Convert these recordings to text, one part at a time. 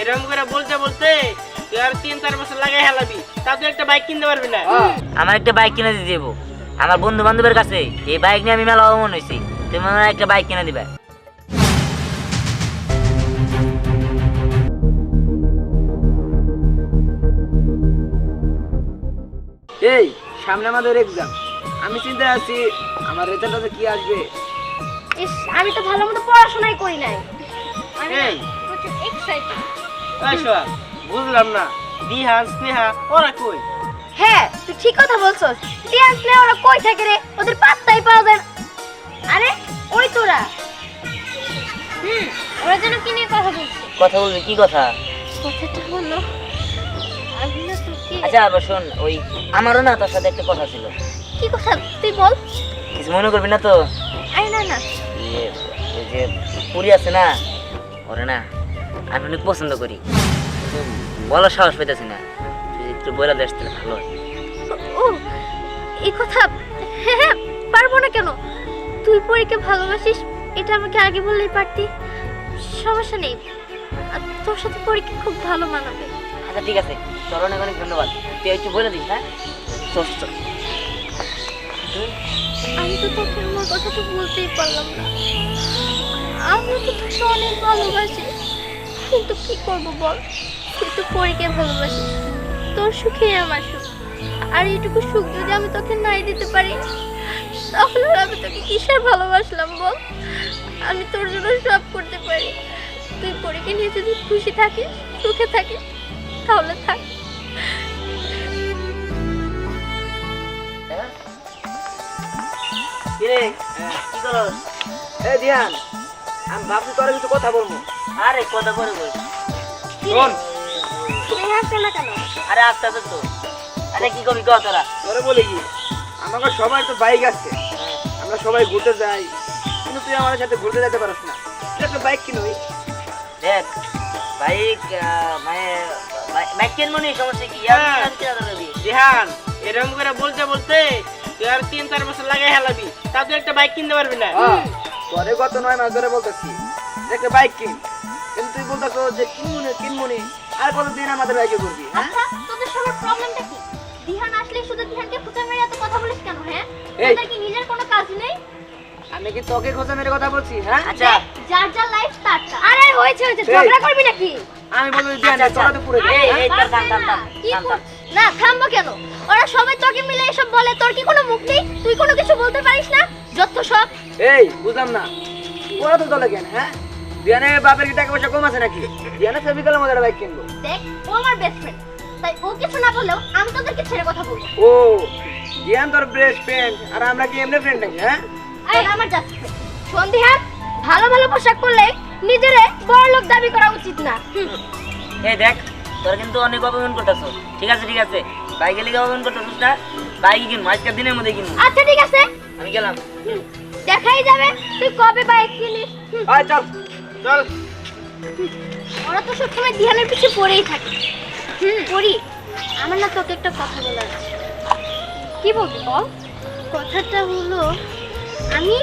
এরকম করে বলতে বলতে তুই আর তিন চার বছর লাগাই হেলাবি। তা তুই একটা বাইক কিনতে পারবি না? আমার একটা বাইক কিনে দিয়ে দেবো আমার বন্ধু বান্ধবের কাছে এই বাইক নিয়ে আমি মেলা অমন হয়েছি তুমি আমার একটা বাইক কিনে দিবে। এই সামনে আমাদের এক্সাম আমি চিন্তায় আছি আমার রেজাল্টটাতে কি আসবে? ইস আমি তো ভালো মতো পড়াশোনাই করি নাই। আমি এক্সাইটেড বুঝলাম না। বিহান স্নেহা ওরা কই? হ্যাঁ তুই ঠিক কথা বলছস। ডিয়ান্স প্লে ওরা কই থাকে রে? ওদের পাত্তাই পাওয়া যায় আরে ওই তোরা। হুম ওরা যেন কি নিয়ে কথা বলছে? কথা বলবি কি কথা? কথাটা হলো আচ্ছা আবার শোন ওই আমারও না তোর সাথে একটা কথা ছিল। কি কথা? তুই বল। কিছু মনে করবি না তো? আরে না না। ইয়ে, যে পুরী আছে না? ওরে না। আমি অনেক পছন্দ করি। বলার সাহস পেতেছি না। তুই একটু বইলা দেশ তাহলে ভালো ও এই কথা হ্যাঁ হ্যাঁ পারব না কেন? তুই পরীকে ভালোবাসিস এটা আমাকে আগে বললেই পারতি। সমস্যা নেই। আর তোর সাথে পরীকে খুব ভালো মানাবে। আচ্ছা ঠিক আছে। তোর অনেক অনেক ধন্যবাদ। তুই একটু বলে দিস হ্যাঁ? চল চল। আমি তো তোকে আমার কথাটা বলতেই পারলাম না। আমি তো তোকে অনেক ভালোবাসি। কিন্তু কি করব বল? তুই তো পরীকে ভালোবাসিস। তোর সুখেই আমার সুখ। আর এইটুকু সুখ যদি আমি তোকে নাই দিতে পারি, তাহলে আমি তোকে কিসের ভালোবাসলাম বল? আমি তোর জন্য সব করতে পারি। তুই পরীকে নিয়ে যদি খুশি থাকিস, সুখে থাকিস, তাহলে থাক। কিরে কি করস? এই ধ্যান আমি ভাবছি তোর কিছু কথা বলব। আরে কথা পরে বল। শোন তুই হাসছে না কেন? আরে আস্তে আস্তে তো। আরে কি কবি কহ তোরা? তোরে বলে কি আমাকে সবাই তো বাইক আছে। আমরা সবাই ঘুরতে যাই। কিন্তু তুই আমাদের সাথে ঘুরতে যেতে পারিস না। তুই একটা বাইক কিনুই দেখ বাইক মানে বাইক কিনবো নি? সমস্যা কি? হ্যাঁ। বিহান এরকম করে বলতে বলতে তুই আর তিন চার বছর লাগাই হেলাবি। তা তুই একটা বাইক কিনতে পারবি না। পরে গত নয় মাস ধরে বলতেছি যে একটা বাইক কিন। কিন্তু তুই বলতেছো যে কিনবুনি কিনবুনি আর কতদিন আমাদের বাইকে ঘুরবি হ্যাঁ? আচ্ছা তোদের সবার প্রবলেমটা কি? দিহান আসলে শুধু দিহানকে খুঁজে মেরে এত কথা বলিস কেন হ্যাঁ? এই। তোদের কি নিজের কোনো কাজ নেই? আমি কি তোকে খোঁজা মেরে কথা বলছি হ্যাঁ? আচ্ছা যার যার লাইফ তার তার। আরে হয়েছে হয়েছে ঝগড়া করবি নাকি? আমি বলব ধ্যান আচ্ছা। তোরা তো পুরো এই, এই, আরে, থাম, থাম, থাম, কি থাম, কর- থাম। না থামবো কেন? ওরা সবাই তোকে মিলে এসব বলে তোর কি কোনো মুখ নেই? তুই কোনো কিছু বলতে পারিস না? যত সব। এই বুঝলাম না। ওরা তো দলে কেন হ্যাঁ? ধ্যানের বাপের কি টাকা পয়সা কম আছে নাকি? ধ্যানে ফেবিকাল আমাদের বাইক কিনবো। দেখ ও আমার বেস্ট ফ্রেন্ড তাই ও কিছু না বললেও আমি তোদেরকে ছেড়ে কথা বলব। ও ধ্যান তোর বেস্ট ফ্রেন্ড আর আমরা কি এমনি ফ্রেন্ড নাকি হ্যাঁ? এই আমার জাস্ট ফ্রেন্ড সন্ধিহার ভালো ভালো পোশাক পরলে নিজেরে বড় লোক দাবি করা উচিত না। এই দেখ তোরা কিন্তু অনেক অপমান করতেছ। ঠিক আছে ঠিক আছে। বাইকে লিগে অপমান করতেছিস না? বাইকে কিনবো আজকের দিনের মধ্যে কিনবো। আচ্ছা ঠিক আছে। আমি গেলাম। দেখাই যাবে। তুই কবে বাইক কিনিস? হুম, আয় চল চল। ওরা তো সবসময় ধ্যানের পিছে পড়েই থাকে। হুম পড়ি। আমার না তোকে একটা কথা বলার আছে। কি বলবি বল? কথাটা হলো আমি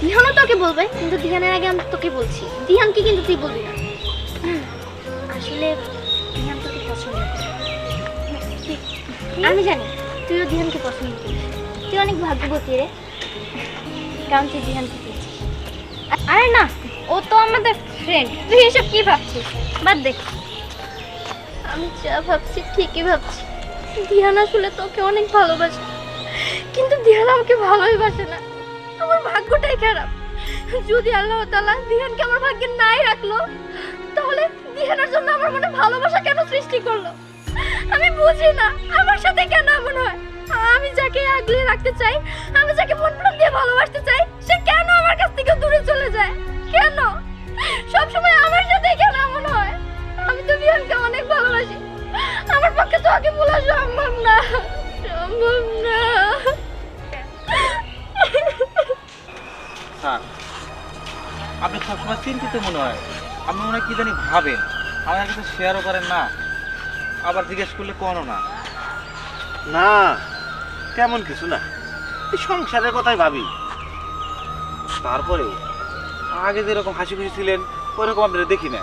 দিহানও তোকে বলবে কিন্তু দিহানের আগে আমি তোকে বলছি। দিহানকে কিন্তু তুই বলবি না। হুম, আসলে আমি জানি। তুইও দিহানকে পছন্দ করিস। তুই অনেক ভাগ্যবতী রে। কারণ তুই দিহানকে পেয়েছিস। আরে না ও তো আমাদের ফ্রেন্ড তুই এসব কি ভাবছিস? বাদ দেখ আমি যা ভাবছি ঠিকই ভাবছি। দিহান আসলে তোকে অনেক ভালোবাসে। কিন্তু দিহান আমাকে ভালোই বাসে না। আমার ভাগ্যটাই খারাপ। যদি আল্লাহ তাআলা দিহানকে আমার ভাগ্যে নাই রাখল তাহলে দিহানের জন্য আমার মনে ভালোবাসা কেন সৃষ্টি করল? আমি বুঝি না, আমার সাথে কেন এমন হয়? আমি যাকে আগলে রাখতে চাই, আমি যাকে মন প্রাণ দিয়ে ভালোবাসতে চাই, সে কেন আমার কাছ থেকে দূরে চলে যায়? কেন? সব সময় আমার সাথে কেন এমন হয়? আমি তো বিহানকে অনেক ভালোবাসি। আমার পক্ষে তো আগে বলা সম্ভব না। সম্ভব না। আপনি সবসময় চিন্তিত মনে হয়। আপনি হয় কি জানি ভাবেন। আমার কাছে শেয়ারও করেন না। আবার জিজ্ঞেস করলে কোনো না। না তেমন কিছু না। এই সংসারের কথাই ভাবি। তারপরে আগে যেরকম হাসি খুশি ছিলেন ওরকম আপনারা দেখি না।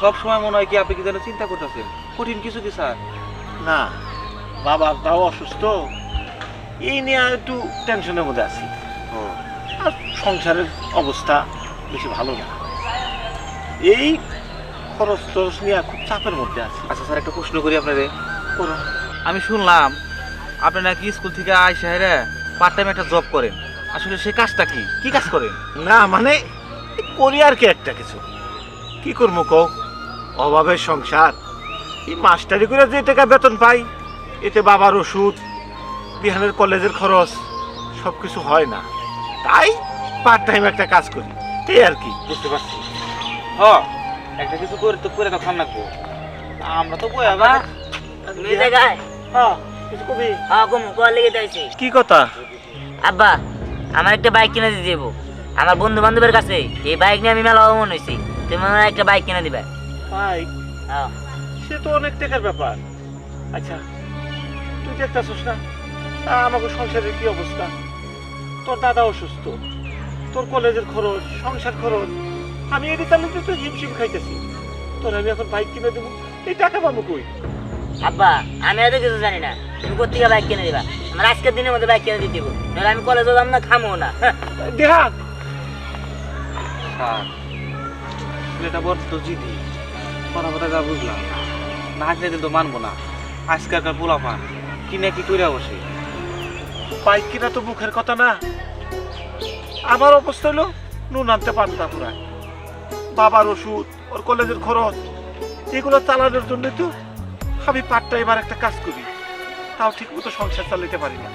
সব সময় মনে হয় কি আপনি কি যেন চিন্তা করতেছেন? কঠিন কিছু কি স্যার? না বাবার তাও অসুস্থ। এই নিয়ে একটু টেনশনের মধ্যে আছি। ও। আর সংসারের অবস্থা বেশি ভালো না। এই খরচ টরচ নিয়ে চাপের মধ্যে আছি। আচ্ছা স্যার একটা প্রশ্ন করি আপনাদের। করো। আমি শুনলাম আপনি নাকি স্কুল থেকে আইসা হেরে পার্ট টাইম একটা জব করেন। আসলে সে কাজটা কি? কি কাজ করেন? না মানে করি আর কি একটা কিছু। কি করব কও? অভাবের সংসার। এই মাস্টারি করে যে টাকা বেতন পাই এতে বাবার ওষুধ বিহানের কলেজের খরচ সব কিছু হয় না। তাই পার্ট টাইম একটা কাজ করি। এই আর কি বুঝতে পারছি? হ একটা কিছু করে তো করে তো খান রাখব আমরা তো বই বাবা তুমি এই জায়গায় হ্যাঁ কিছু কবি? হ্যাঁ কম লেগে যাইছি কি কথা? আব্বা আমার একটা বাইক কিনে দিয়ে দেবো আমার বন্ধু বান্ধবের কাছে এই বাইক নিয়ে আমি মেলা মন হয়েছি তুমি আমার একটা বাইক কিনে দিবে। ভাই হ্যাঁ। সে তো অনেক টাকার ব্যাপার। আচ্ছা তুই দেখতেছিস না? আমাকে সংসারের কি অবস্থা? তোর দাদা অসুস্থ। তোর কলেজের খরচ সংসার খরচ আমি এটি চালাতে তো হিমশিম খাইতেছি। তোর আমি এখন বাইক কিনে দেবো। এই টাকা পাবো কই? আব্বা আমি এত কিছু জানি না। তুমি কোথেকে বাইক কিনে দিবা? আমার আজকের দিনের মধ্যে বাইক কিনে দিয়ে দিব নাহলে আমি কলেজে যাম না খামো না। হ্যাঁ। স্যার ছেলেটা বড় তো জিদি কথা কথা যা বুঝলাম। না দিন তো মানবো না। আজকালকার পোলা পান। কিনে কি করে বসে। বাইক কিনা তো মুখের কথা না। আমার অবস্থা হলো নুন আনতে পারব না পুরা। বাবার ওষুধ ওর কলেজের খরচ এগুলো চালানোর জন্য তো আমি পার্ট টাইম আর একটা কাজ করি। তাও ঠিক মতো সংসার চালাতে পারি না।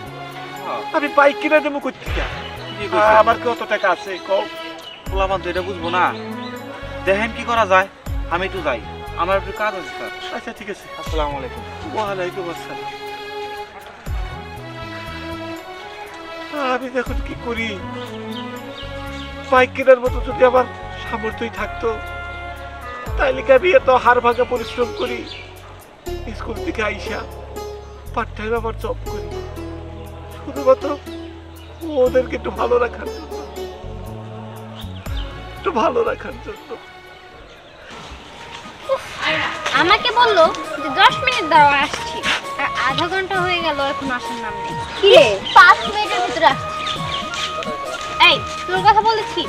আমি বাইক কিনে দেবো কোথেকে আমার কি অত টাকা আছে? কম পান তো এটা বুঝব না। দেখেন কি করা যায়। আমি একটু যাই। আমার একটু কাজ আছে স্যার। আচ্ছা ঠিক আছে। আসসালামু আলাইকুম। ওয়ালাইকুম আসসালাম। আমি দেখুন কি করি? বাইক কেনার মতো যদি আমার সামর্থ্যই থাকতো। তাইলে আমি এত হার ভাঙা পরিশ্রম করি। স্কুল থেকে আইসা পার্ট টাইম আবার জব করি। শুধুমাত্র ওদেরকে একটু ভালো রাখার জন্য। একটু ভালো রাখার জন্য। আমাকে বলল যে দশ মিনিট দাঁড়াও আসছি। আর আধা ঘণ্টা হয়ে গেল এখন আসার নাম নেই। কি পাঁচ মিনিটের ভিতরে আসছি। এই তোর কথা বলেছি?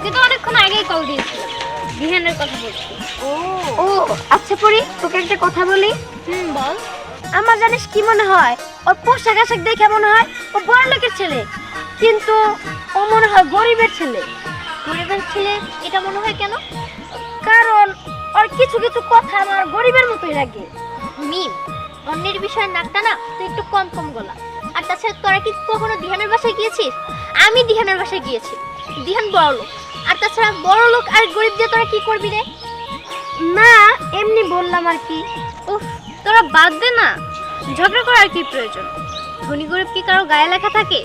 তোকে তো অনেকক্ষণ আগেই কল দিয়েছিলাম বিহানের কথা বলছি। ও ও আচ্ছা পরি তোকে একটা কথা বলি। হুম বল। আমার জানিস কি মনে হয়? ওর পোশাক আশাক দেখে মনে হয় ও বড় লোকের ছেলে। কিন্তু ও মনে হয় গরিবের ছেলে। গরিবের ছেলে এটা মনে হয় কেন? কারণ ওর কিছু কিছু কথা আমার গরিবের মতোই লাগে। মিম অন্যের বিষয়ে নাকটা না তুই একটু কম কম গলা। আর তাছাড়া তোরা কি কখনো দিহানের বাসায় গিয়েছিস? আমি দিহানের বাসায় গিয়েছি। দিহান বড় লোক আর তাছাড়া বড় লোক আর গরিব দিয়ে তোরা কি করবি রে? না এমনি বললাম আর কি। উফ তোরা বাদ দে না। ঝগড়া করার কি প্রয়োজন? ধনী গরিব কি কারও গায়ে লেখা থাকে?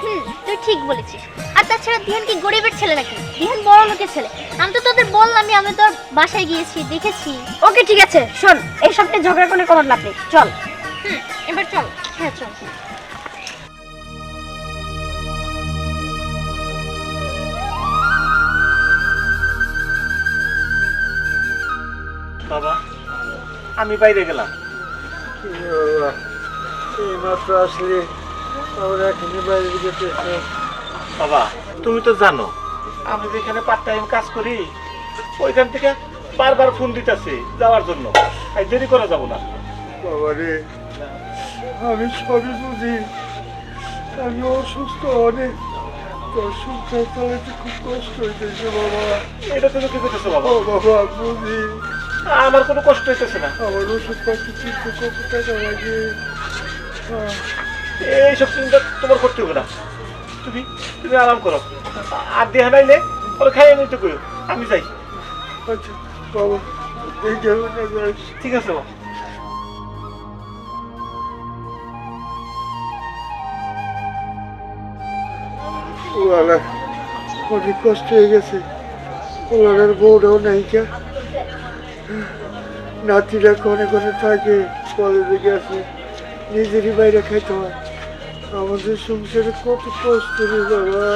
হুম তুই ঠিক বলেছিস। আর তাছাড়া দিহান কি গরিবের ছেলে নাকি? দিহান বড় লোকের ছেলে। আমি তো তোদের বললামই আমি তোর বাসায় গিয়েছি দেখেছি। ওকে ঠিক আছে শোন এই সপ্তাহে ঝগড়া করে কোনো লাভ নেই। চল। হুম এবার চল। হ্যাঁ চল। বাবা আমি বাইরে গেলাম। এইমাত্র আসলে আমরা এখানে বাইরে যেতে বাবা তুমি তো জানো আমি যেখানে পার্ট টাইম কাজ করি ওইখান থেকে বারবার ফোন দিতেছে যাওয়ার জন্য। আর দেরি করা যাব না। বাবা রে আমি সবই বুঝি। আমি অসুস্থ অনেক। তোর সংসার খুব কষ্ট হইতেছে বাবা। এটা তুমি কি করতেছো বাবা? বাবা বুঝি। আমার কোনো কষ্ট হইতেছে না। আমার টাকা লাগে? এইসব চিন্তা তোমার করতে হবে না। তুমি তুমি আরাম করো। আর দেহা নাইলে ওরা করো আমি যাই। আচ্ছা বাবা এই যাব ঠিক আছে বাবা। অনেক কষ্ট হয়ে গেছে। ওলার বউটাও নাইকা নাতিরা কোনে কোনে থাকে কলেজে গেছে নিজেরই বাইরে খাইতে হয়। আমাদের সংসারে কত কষ্ট রে বাবা।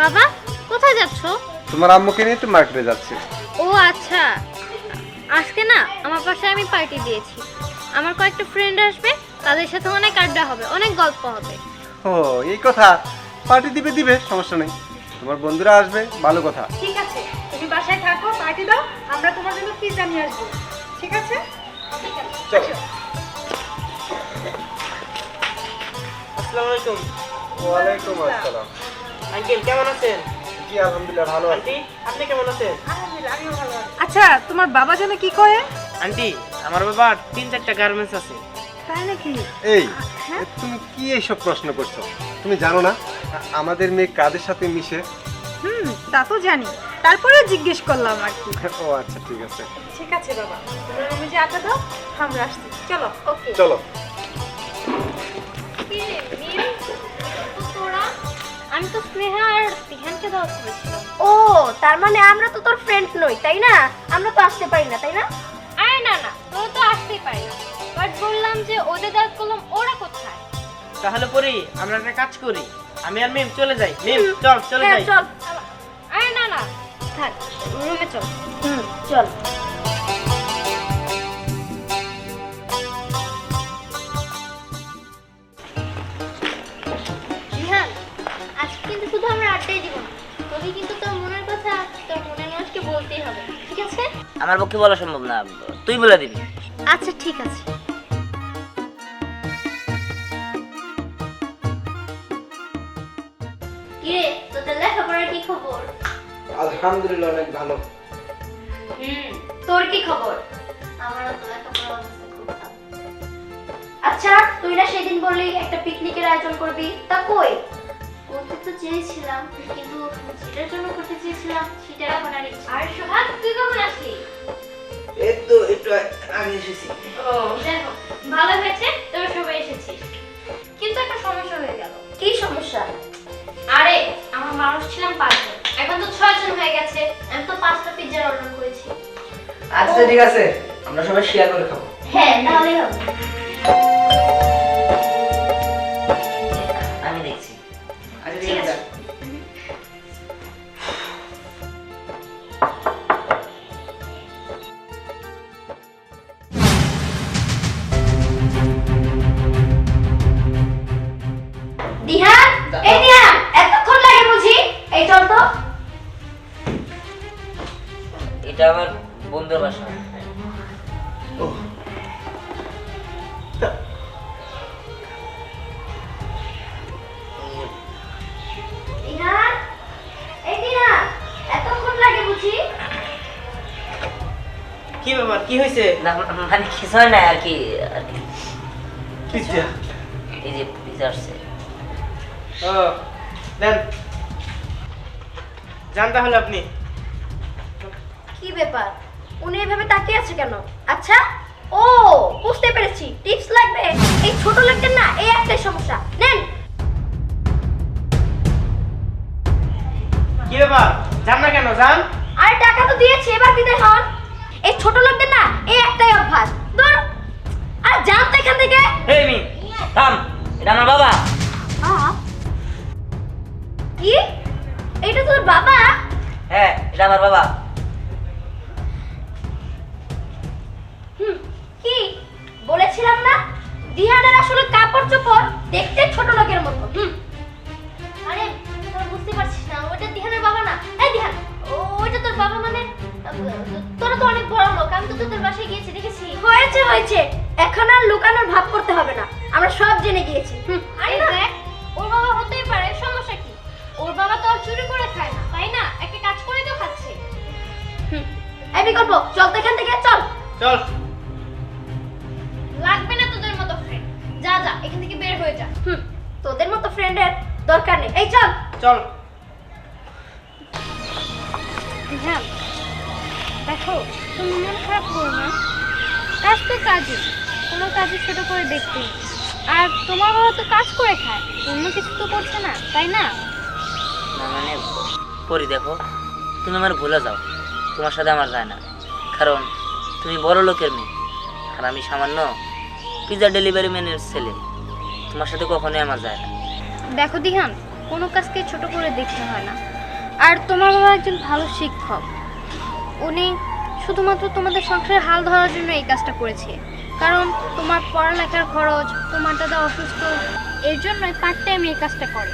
বাবা কোথায় যাচ্ছো? তোমার আম্মুকে নিয়ে তো মার্কেটে যাচ্ছি। ও আচ্ছা আজকে না আমার পাশে আমি পার্টি দিয়েছি। আমার কয়েকটা ফ্রেন্ড আসবে তাদের সাথে অনেক আড্ডা হবে অনেক গল্প হবে। ও এই কথা পার্টি দিবে দিবে সমস্যা নেই। তোমার বন্ধুরা আসবে ভালো কথা। ঠিক আছে তুমি বাসায় থাকো পার্টি দাও আমরা তোমার জন্য পিৎজা নিয়ে আসব। ঠিক আছে? আসসালামু আলাইকুম। ওয়ালাইকুম আসসালাম। আঙ্কেল কেমন আছেন? জি আলহামদুলিল্লাহ ভালো আন্টি আপনি কেমন আছেন? আচ্ছা তোমার বাবা যেন কি করে আন্টি আমার বাবার তিন চারটা গার্মেন্টস আছে। তাই নাকি? এই তুমি কি এইসব প্রশ্ন করছ? তুমি জানো না আমাদের মেয়ে কাদের সাথে মিশে? হুম তা তো জানি। তারপরে জিজ্ঞেস করলাম আর কি। ও আচ্ছা ঠিক আছে। ঠিক আছে বাবা। তোমরা রুমে যে আটা দাও আমরা আসছি। চলো ওকে। চলো। আমি তো স্নেহা আর বিহানকে দাওয়াত করেছিলাম। ও তার মানে আমরা তো তোর ফ্রেন্ড নই তাই না? আমরা তো আসতে পারি না তাই না? বললাম যে ওদের করলাম ওরা কোথায়? তাহলে পরে আমরা একটা কাজ করি। আমি আর মিম চলে যাই। মিম চল চলে হ্যাঁ যাই। চল। আরে না না। থাক রুমে চল। হুম চল। আমার পক্ষে বলা সম্ভব না তুই বলে দিবি। আচ্ছা ঠিক আছে। আলহামদুলিল্লাহ অনেক ভালো। হুম তোর কি খবর? আমারও তো অবস্থা খুব আচ্ছা তুই না সেদিন বললি একটা পিকনিকের আয়োজন করবি তা কই? করতে তো চেয়েছিলাম কিন্তু যেটার জন্য করতে চেয়েছিলাম সেটা এখন আর আর সোহাগ তুই কখন আসলি? এই তো একটু আগে এসেছি। ও দেখো ভালো হয়েছে তোরা সবাই এসেছিস। কিন্তু একটা সমস্যা হয়ে গেল। কি সমস্যা? আরে আমার মানুষ ছিলাম পাঁচজন। এখন তো ছয়জন হয়ে গেছে আমি তো পাঁচটা পিৎজার অর্ডার করেছি। আচ্ছা ঠিক আছে আমরা সবাই শেয়ার করে খাব। হ্যাঁ তাহলেই হবে। কি ব্যাপার? কি হয়েছে মানে কিছু হয় না আর কি আর কি। পিজ্জা? এই যে আসছে। ও দেন। যান তাহলে আপনি। কি ব্যাপার? উনি এভাবে তাকিয়ে আছে কেন? আচ্ছা ও বুঝতে পেরেছি। টিপস লাগবে। এই ছোট লোকদের না এই একটাই সমস্যা। নেন। কি ব্যাপার? যান না কেন যান। আর টাকা তো দিয়েছি এবার বিদায় হন। এই ছোট লোকদের না এই একটাই অভ্যাস। ধর আর যান তো এখান থেকে। এই মিম থাম এটা আমার বাবা। কি? এটা তোর বাবা? হ্যাঁ এটা আমার বাবা। হুম কি? বলেছিলাম না? দিহানের আসলে কাপড় চোপড় দেখতে ছোট লোকের মতো হুম। আরে তো তোদের বাসায় গিয়েছি দেখেছি? হয়েছে হয়েছে। এখন আর লুকানোর ভাব করতে হবে না। আমরা সব জেনে গিয়েছি। হুম। আরে দেখ ওর বাবা হতেই পারে সমস্যা কি? ওর বাবা তো আর চুরি করে খায় না তাই না? একটা কাজ করে তো খাচ্ছে। হুম। এই বিকল্প চল তো এখান থেকে চল। চল। লাগবে না তোদের মতো ফ্রেন্ড যা যা এখান থেকে বের হয়ে যা। হুম। তোদের মতো ফ্রেন্ডের দরকার নেই। এই চল। চল। হ্যাঁ। দেখো তুমি মন খারাপ করো না। কাজ তো কাজই কোনো কাজই ছোট করে দেখতে। আর তোমার বাবা তো কাজ করে খায় অন্য কিছু তো করছে না তাই না? না মানে পরি দেখো তুমি আমার ভুলে যাও তোমার সাথে আমার যায় না। কারণ তুমি বড় লোকের মেয়ে আর আমি সামান্য পিজা ডেলিভারি ম্যানের ছেলে। তোমার সাথে কখনোই আমার যায় না। দেখো দিহান কোনো কাজকে ছোট করে দেখতে হয় না। আর তোমার বাবা একজন ভালো শিক্ষক। উনি শুধুমাত্র তোমাদের সংসারের হাল ধরার জন্য এই কাজটা করেছে। কারণ তোমার পড়ালেখার খরচ, তোমার দাদা অসুস্থ, এর জন্যই পার্ট টাইম এই কাজটা করে।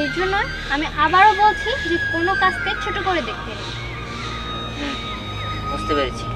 এর জন্য আমি আবারও বলছি যে কোনো কাজকে ছোট করে দেখতে। বুঝতে পেরেছি।